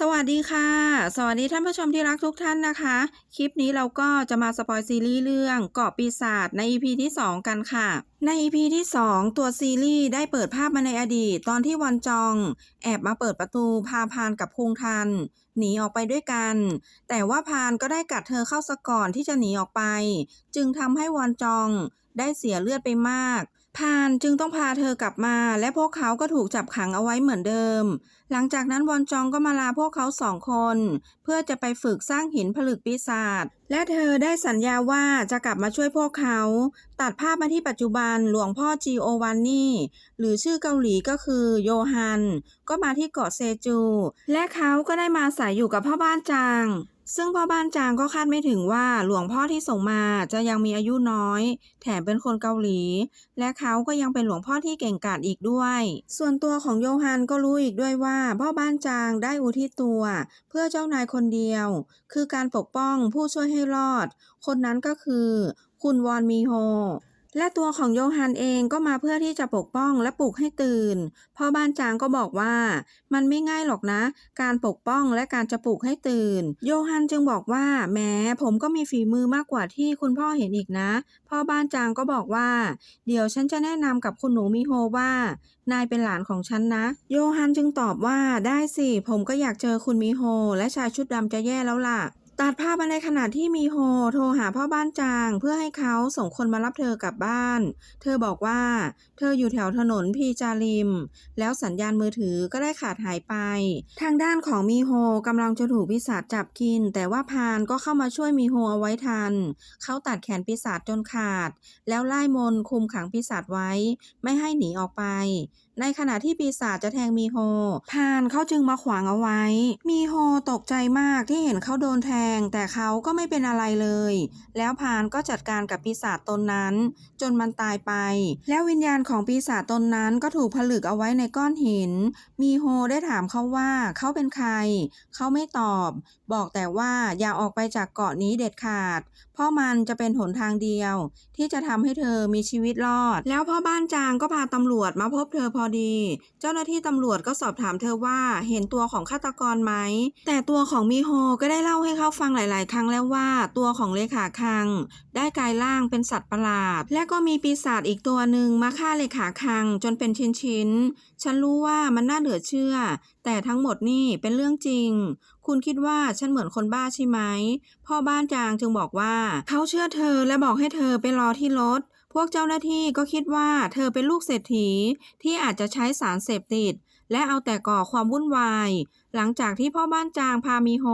สวัสดีค่ะ สวัสดีท่านผู้ชมที่รักทุกท่านนะคะ คลิปนี้เราก็จะมาสปอยซีรีส์เรื่องเกาะปีศาจใน EP ที่ 2 กันค่ะ ใน EP ที่ 2 ตัวซีรีส์ได้เปิดภาพมาในอดีต ตอนที่วันจอง แอบมาเปิดประตูพาพานกับพุงทัน หนีออกไปด้วยกัน แต่ว่าพานก็ได้กัดเธอเข้าซะก่อนที่จะหนีออกไป จึงทำให้วันจองได้เสียเลือดไปมาก พานจึงต้องพาเธอกลับมา และพวกเขาก็ถูกจับขังเอาไว้เหมือนเดิม หลังจากนั้นวอนจองก็มาลาพวกเขาสองคน เพื่อจะไปฝึกสร้างหินผลึกปีศาจและเธอได้สัญญาว่าจะกลับมาช่วยพวกเขา ตัดภาพมาที่ปัจจุบันหลวงพ่อจีโอวานนี่หรือชื่อเกาหลีก็คือโยฮัน ก็มาที่เกาะเซจู และเขาก็ได้มาอาศัยอยู่กับพ่อบ้านจาง ซึ่งพ่อบ้านจางก็คาดไม่ถึงว่าหลวงพ่อที่ส่งมาจะยังมีอายุน้อย แถมเป็นคนเกาหลี และเขาก็ยังเป็นหลวงพ่อที่เก่งกาจอีกด้วย ส่วนตัวของโยฮันก็รู้อีกด้วยว่า พ่อบ้านจางได้อุทิศตัว เพื่อเจ้านายคนเดียว คือการปกป้องผู้ช่วยให้รอด คนนั้นก็คือ คุณวอนมีโฮ และตัวของโยฮันเองก็มาเพื่อที่จะปกป้องและปลุกให้ตื่น พ่อบ้านจางก็บอกว่ามันไม่ง่ายหรอกนะ การปกป้องและการจะปลุกให้ตื่น โยฮันจึงบอกว่าแหม้ผมก็มีฝีมือมากกว่าที่คุณพ่อเห็นอีกนะ พ่อบ้านจางก็บอกว่า เดี๋ยวฉันจะแนะนำกับคุณหนูมิโฮว่า นายเป็นหลานของฉันนะ โยฮันจึงตอบว่าได้สิ ผมก็อยากเจอคุณมิโฮและชายชุดดำจะแย่แล้วล่ะ ตัดภาพมาในขณะที่มีโฮโทรหาพ่อบ้านจาง เพื่อให้เขาส่งคนมารับเธอกลับบ้าน เธอบอกว่า เธออยู่แถวถนนพีจาริม แล้วสัญญาณมือถือก็ได้ขาดหายไป ทางด้านของมีโฮกำลังจะถูกปีศาจจับกิน แต่ว่าพานก็เข้ามาช่วยมีโฮเอาไว้ทัน เขาตัดแขนปีศาจจนขาด แล้วไล่มนคุมขังปีศาจไว้ ไม่ให้หนีออกไป ในขณะที่ปีศาจจะแทงมีโฮพานเขาจึงมาขวางเอาไว้ มีโฮตกใจมากที่เห็นเขาโดนแทง แต่เขาก็ไม่เป็นอะไรเลย แล้วพานก็จัดการกับปีศาจตนนั้น จนมันตายไป แล้ววิญญาณของปีศาจตนนั้นก็ถูกผลึกเอาไว้ในก้อนหิน มีโฮได้ถามเขาว่าเขาเป็นใคร เขาไม่ตอบ บอกแต่ว่าอย่าออกไปจากเกาะนี้เด็ดขาด เพราะมันจะเป็นหนทางเดียว ที่จะทำให้เธอมีชีวิตรอด แล้วพ่อบ้านจางก็พาตำรวจมาพบเธอพอดี เจ้าหน้าที่ตำรวจก็สอบถามเธอว่าเห็นตัวของฆาตกรไหม แต่ตัวของมิโฮก็ได้เล่าให้เขาฟังหลาย ๆ ครั้งแล้วว่าตัวของเลขาคัง ได้กลายร่างเป็นสัตว์ประหลาด และก็มีปีศาจอีกตัวหนึ่งมาฆ่าเลขาคังจนเป็นชิ้น ๆ ฉันรู้ว่ามันน่าเหลือเชื่อ แต่ทั้งหมดนี่เป็นเรื่องจริง คุณคิดว่าฉันเหมือนคนบ้าใช่ไหม พ่อบ้านจางจึงบอกว่า เขาเชื่อเธอและบอกให้เธอไปรอที่รถ พวกเจ้าหน้าที่ก็คิดว่าเธอเป็นลูกเศรษฐีที่อาจจะใช้สารเสพติด และเอาแต่ก่อความวุ่นวาย หลังจากที่พ่อบ้านจางพามีโฮ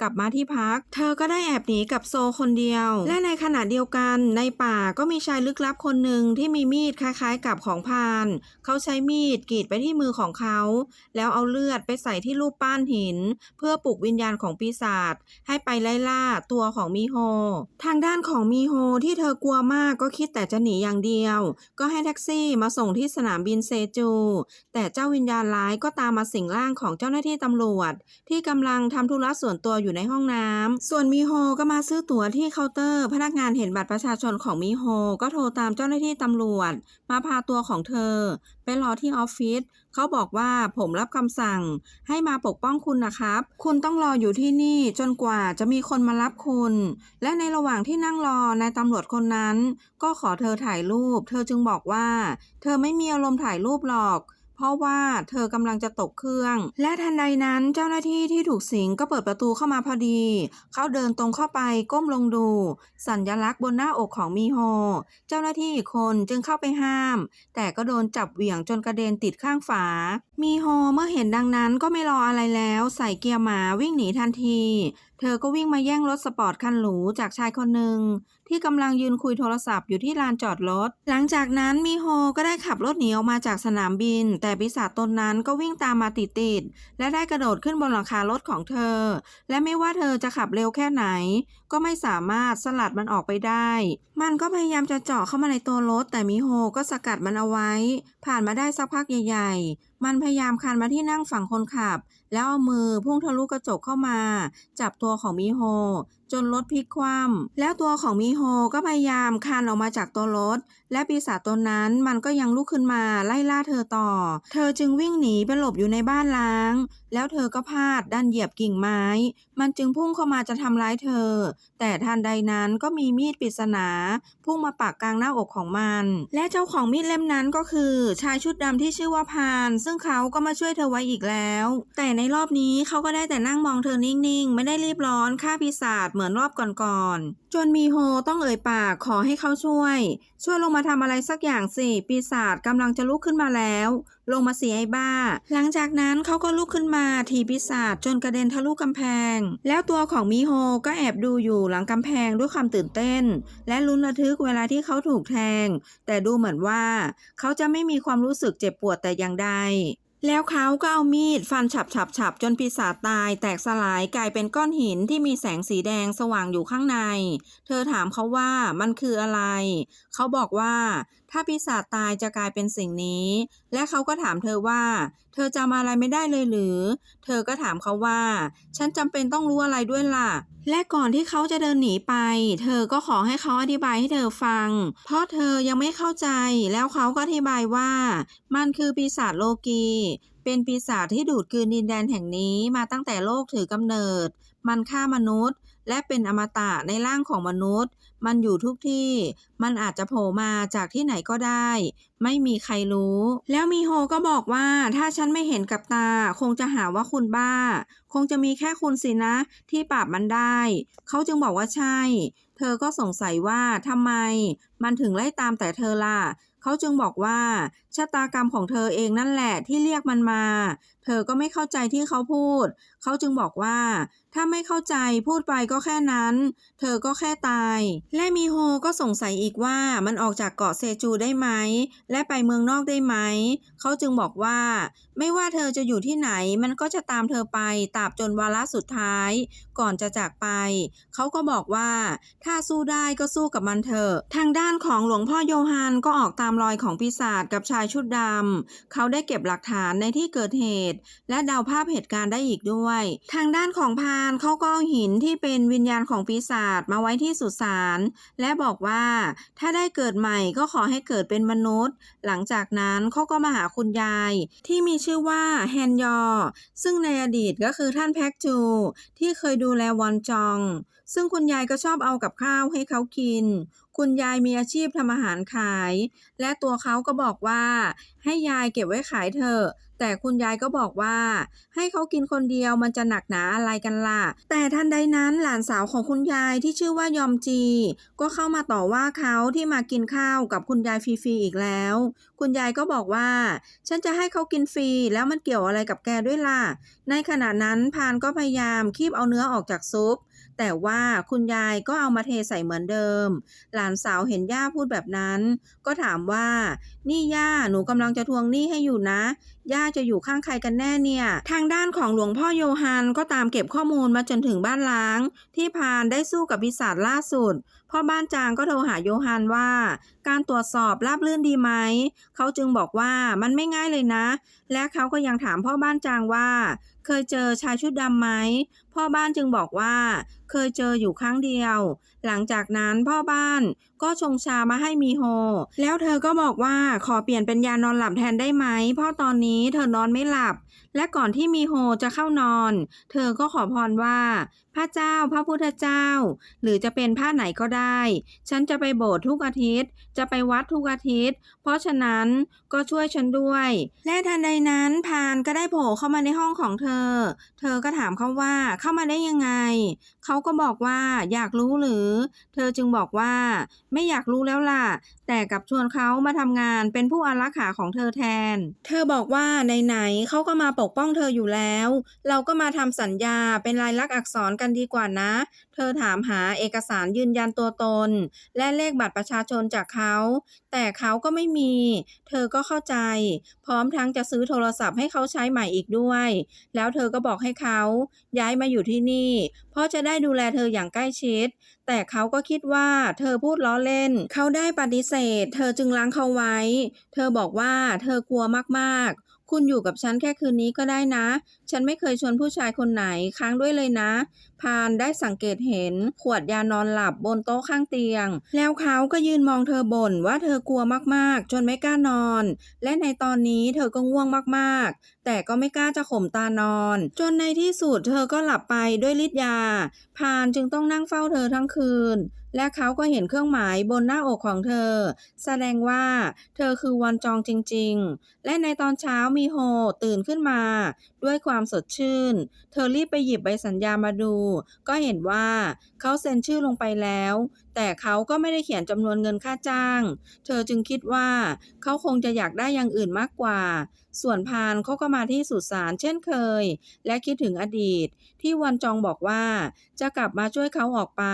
กลับมาที่พัก เธอก็ได้แอบหนีกับโซคนเดียว และในขณะเดียวกันในป่าก็มีชายลึกลับคนหนึ่งที่มีมีดคล้ายๆกับของพาน เขาใช้มีดกรีดไปที่มือของเขา แล้วเอาเลือดไปใส่ที่รูปปั้นหิน เพื่อปลุกวิญญาณของปีศาจให้ไปไล่ล่าตัวของมีโฮ ทางด้านของมีโฮที่เธอกลัวมากก็คิดแต่จะหนีอย่างเดียว ก็ให้แท็กซี่มาส่งที่สนามบินเซจู แต่เจ้าวิญญาณร้ายก็ตามมาสิงร่างของเจ้าหน้าที่ตำรวจ ที่กำลังทำธุระส่วนตัวอยู่ในห้องน้ำ ส่วนมีโฮก็มาซื้อตั๋วที่เคาน์เตอร์ พนักงานเห็นบัตรประชาชนของมีโฮก็โทรตามเจ้าหน้าที่ตำรวจ มาพาตัวของเธอ ไปรอที่ออฟฟิศเขาบอกว่าผมรับคำสั่ง ให้มาปกป้องคุณนะครับ คุณต้องรออยู่ที่นี่จนกว่าจะมีคนมารับคุณ และในระหว่างที่นั่งรอนายตำรวจคนนั้น ก็ขอเธอถ่ายรูป เธอจึงบอกว่า เธอไม่มีอารมณ์ถ่ายรูปหรอก เพราะว่าเธอกำลังจะตกเครื่อง และทันใดนั้นเจ้าหน้าที่ที่ถูกสิงก็เปิดประตูเข้ามาพอดี เขาเดินตรงเข้าไปก้มลงดู สัญลักษณ์บนหน้าอกของมีโฮ เจ้าหน้าที่อีกคนจึงเข้าไปห้าม แต่ก็โดนจับเหวี่ยงจนกระเด็นติดข้างฝา มีโฮเมื่อเห็นดังนั้นก็ไม่รออะไรแล้ว ใส่เกียร์หมาวิ่งหนีทันทีเธอก็วิ่งมาแย่งรถสปอร์ตคันหรูจากชายคนหนึ่งที่กำลังยืนคุยโทรศัพท์อยู่ที่ลานจอดรถ หลังจากนั้นมีโฮก็ได้ขับรถหนีออกมาจากสนามบิน แต่ปีศาจตนนั้นก็วิ่งตามมาติดๆและได้กระโดดขึ้นบนหลังคารถของเธอ และไม่ว่าเธอจะขับเร็วแค่ไหน ก็ไม่สามารถสลัดมันออกไปได้ มันก็พยายามจะเจาะเข้ามาในตัวรถ แต่มิโฮก็สกัดมันเอาไว้ ผ่านมาได้สักพักใหญ่ๆมันพยายามคานมาที่นั่งฝั่งคนขับ แล้วเอามือพุ่งทะลุกระจกเข้ามา จับตัวของมิโฮจนรถพลิกคว่ำแล้วตัวของมิโฮก็พยายามคานออกมาจากตัวรถ และปีศาจตัวนั้นมันก็ยังลุกขึ้นมาไล่ล่าเธอต่อ เธอจึงวิ่งหนีไปหลบอยู่ในบ้านล้าง แล้วเธอก็พลาดดันเหยียบกิ่งไม้ มันจึงพุ่งเข้ามาจะทำร้ายเธอ แต่ทันใดนั้นก็มีมีดปริศนา พุ่งมาปักกลางหน้าอกของมัน และเจ้าของมีดเล่มนั้นก็คือ ชายชุดดำที่ชื่อว่าพาน ซึ่งเขาก็มาช่วยเธอไว้อีกแล้ว แต่ในรอบนี้เขาก็ได้แต่นั่งมองเธอนิ่งๆ ไม่ได้รีบร้อนฆ่าปีศาจเหมือนรอบก่อนๆ จนมีโฮต้องเอ่ยปากขอให้เขาช่วย ช่วยลงมาทำอะไรสักอย่างสิ ปีศาจกำลังจะลุกขึ้นมาแล้ว ลงมาเสียไอ้บ้า หลังจากนั้นเขาก็ลุกขึ้นมาถีปีศาจจนกระเด็นทะลุกำแพง แล้วตัวของมิโฮก็แอบดูอยู่หลังกำแพงด้วยความตื่นเต้น และลุ้นระทึกเวลาที่เขาถูกแทง แต่ดูเหมือนว่า เขาจะไม่มีความรู้สึกเจ็บปวดแต่อย่างใด แล้วเขาก็เอามีดฟันฉับฉับฉับจนปีศาจตายแตกสลายกลายเป็นก้อนหินที่มีแสงสีแดงสว่างอยู่ข้างใน เธอถามเขาว่ามันคืออะไร เขาบอกว่า ถ้าปีศาจตายจะกลายเป็นสิ่งนี้ และเขาก็ถามเธอว่า เธอจำอะไรไม่ได้เลยหรือ เธอก็ถามเขาว่า ฉันจำเป็นต้องรู้อะไรด้วยล่ะ และก่อนที่เขาจะเดินหนีไป เธอก็ขอให้เขาอธิบายให้เธอฟัง เพราะเธอยังไม่เข้าใจ แล้วเขาก็อธิบายว่า มันคือปีศาจโลกี เป็นปีศาจที่ดูดกลืนดินแดนแห่งนี้มาตั้งแต่โลกถือกำเนิด มันฆ่ามนุษย์ และเป็นอมตะในร่างของมนุษย์ มันอยู่ทุกที่ มันอาจจะโผล่มาจากที่ไหนก็ได้ ไม่มีใครรู้ แล้วมีโฮก็บอกว่าถ้าฉันไม่เห็นกับตา คงจะหาว่าคุณบ้า คงจะมีแค่คุณสินะ ที่ปราบมันได้ เขาจึงบอกว่าใช่ ธอก็สงสัยว่าทำไมมันถึงไล่ตามแต่เธอล่ะ เขาจึงบอกว่าชะตากรรมของเธอเองนั่นแหละที่เรียกมันมา เธอก็ไม่เข้าใจที่เขาพูด เขาจึงบอกว่า ถ้าไม่เข้าใจพูดไปก็แค่นั้น เธอก็แค่ตาย และมีโฮก็สงสัยอีกว่ามันออกจากเกาะเซจูได้ไหม และไปเมืองนอกได้ไหม เขาจึงบอกว่า ไม่ว่าเธอจะอยู่ที่ไหนมันก็จะตามเธอไปตราบจนวาระสุดท้าย ก่อนจะจากไป เขาก็บอกว่า ถ้าสู้ได้ก็สู้กับมันเถอะ ทางด้านของหลวงพ่อโยฮันก็ออกตามรอยของปีศาจกับชายชุดดำเขาได้เก็บหลักฐานในที่เกิดเหตุ และเดาภาพเหตุการณ์ได้อีกด้วยทางด้านของพานเขาก็เอาหินที่เป็นวิญญาณของปีศาจมาไว้ที่สุสานและบอกว่าถ้าได้เกิดใหม่ก็ขอให้เกิดเป็นมนุษย์ หลังจากนั้นเขาก็มาหาคุณยายที่มีชื่อว่าแฮนยอ ซึ่งในอดีตก็คือท่านแพ็กจู ที่เคยดูแลวอนจองซึ่งคุณยายก็ชอบเอากับข้าวให้เขากิน คุณยายมีอาชีพทำอาหารขาย และตัวเขาก็บอกว่า ให้ยายเก็บไว้ขายเถอะ แต่คุณยายก็บอกว่า ให้เขากินคนเดียวมันจะหนักหนาอะไรกันล่ะ แต่ทันใดนั้นหลานสาวของคุณยายที่ชื่อว่ายอมจี ก็เข้ามาต่อว่าเขาที่มากินข้าวกับคุณยายฟรีๆอีกแล้ว คุณยายก็บอกว่า ฉันจะให้เขากินฟรีแล้วมันเกี่ยวอะไรกับแกด้วยล่ะ ในขณะนั้นพานก็พยายามคีบเอาเนื้อออกจากซุป แต่ว่าคุณยายก็เอามาเทใส่เหมือนเดิม หลานสาวเห็นย่าพูดแบบนั้น ก็ถามว่า นี่ย่าหนูกำลังจะทวงหนี้ให้อยู่นะ ย่าจะอยู่ข้างใครกันแน่เนี่ย ทางด้านของหลวงพ่อโยฮันก็ตามเก็บข้อมูลมาจนถึงบ้านล้าง ที่พานได้สู้กับปีศาจล่าสุด พ่อบ้านจางก็โทรหาโยฮันว่า การตรวจสอบราบรื่นดีไหม เขาจึงบอกว่ามันไม่ง่ายเลยนะ และเขาก็ยังถามพ่อบ้านจางว่า เคยเจอชายชุดดำไหม พ่อบ้านจึงบอกว่า เคยเจออยู่ครั้งเดียว หลังจากนั้นพ่อบ้านก็ชงชามาให้มีโฮ แล้วเธอก็บอกว่าขอเปลี่ยนเป็นยานอนหลับแทนได้ไหม เพราะตอนนี้เธอนอนไม่หลับ และก่อนที่มีโฮจะเข้านอน เธอก็ขอพรว่า พระเจ้าพระพุทธเจ้า หรือจะเป็นผ้าไหนก็ได้ ฉันจะไปโบสถ์ทุกอาทิตย์ จะไปวัดทุกอาทิตย์ เพราะฉะนั้นก็ช่วยฉันด้วย และทันใดนั้นพานก็ได้โผล่เข้ามาในห้องของเธอ เธอก็ถามเขาว่าเข้ามาได้ยังไง เขาก็บอกว่าอยากรู้หรือ เธอจึงบอกว่า ไม่อยากรู้แล้วล่ะ แต่กับชวนเขามาทำงานเป็นผู้อารักขาของเธอแทน เธอบอกว่าไหนๆเขาก็มาปกป้องเธออยู่แล้ว เราก็มาทำสัญญาเป็นลายลักษณ์อักษรกันดีกว่านะ เธอถามหาเอกสารยืนยันตัวตน และเลขบัตรประชาชนจากเขา แต่เขาก็ไม่มี เธอก็เข้าใจ พร้อมทั้งจะซื้อโทรศัพท์ให้เขาใช้ใหม่อีกด้วย แล้วเธอก็บอกให้เขาย้ายมาอยู่ที่นี่ เพราะจะได้ดูแลเธออย่างใกล้ชิด แต่เขาก็คิดว่าเธอพูดล้อเล่น เขาได้ปฏิเสธ เธอจึงล้างเขาไว้ เธอบอกว่าเธอกลัวมากๆ คุณอยู่กับฉันแค่คืนนี้ก็ได้นะ ฉันไม่เคยชวนผู้ชายคนไหนค้างด้วยเลยนะ พานได้สังเกตเห็น ขวดยานอนหลับบนโต๊ะข้างเตียง แล้วเขาก็ยืนมองเธอบ่นว่าเธอกลัวมากๆ จนไม่กล้านอน และในตอนนี้เธอก็ง่วงมากๆ แต่ก็ไม่กล้าจะข่มตานอน จนในที่สุดเธอก็หลับไปด้วยฤทธิ์ยา พานจึงต้องนั่งเฝ้าเธอทั้งคืน และเขาก็เห็นเครื่องหมายบนหน้าอกของเธอ แสดงว่าเธอคือวันจองจริง ๆ และในตอนเช้ามีโฮตื่นขึ้นมา ด้วยความสดชื่น เธอรีบไปหยิบใบสัญญามาดู ก็เห็นว่าเขาเซ็นชื่อลงไปแล้ว แต่เขาก็ไม่ได้เขียนจำนวนเงินค่าจ้าง เธอจึงคิดว่าเขาคงจะอยากได้อย่างอื่นมากกว่า ส่วนพานเขาก็มาที่สุสานเช่นเคย และคิดถึงอดีต ที่วันจองบอกว่า จะกลับมาช่วยเขาออกไป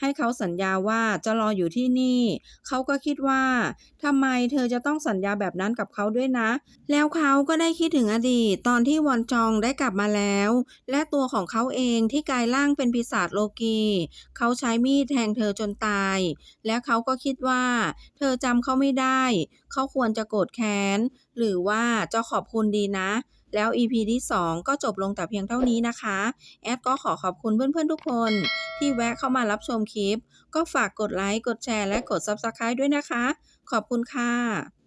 ให้เขาสัญญาว่าจะรออยู่ที่นี่ เขาก็คิดว่าทำไมเธอจะต้องสัญญาแบบนั้นกับเขาด้วยนะ แล้วเขาก็ได้คิดถึงอดีตตอนที่วอนจองได้กลับมาแล้ว และตัวของเขาเองที่กลายร่างเป็นปีศาจโลกี เขาใช้มีดแทงเธอจนนตาย และเขาก็คิดว่า เธอจำเขาไม่ได้ เขาควรจะโกรธแค้น หรือว่าจะขอบคุณดีนะ แล้ว EP ที่ 2 ก็จบลงแต่เพียงเท่านี้นะคะ แอดก็ขอขอบคุณเพื่อนๆทุกคน ที่แวะเข้ามารับชมคลิป ก็ฝากกดไลค์ กดแชร์ และกด Subscribe ด้วยนะคะ ขอบคุณค่ะ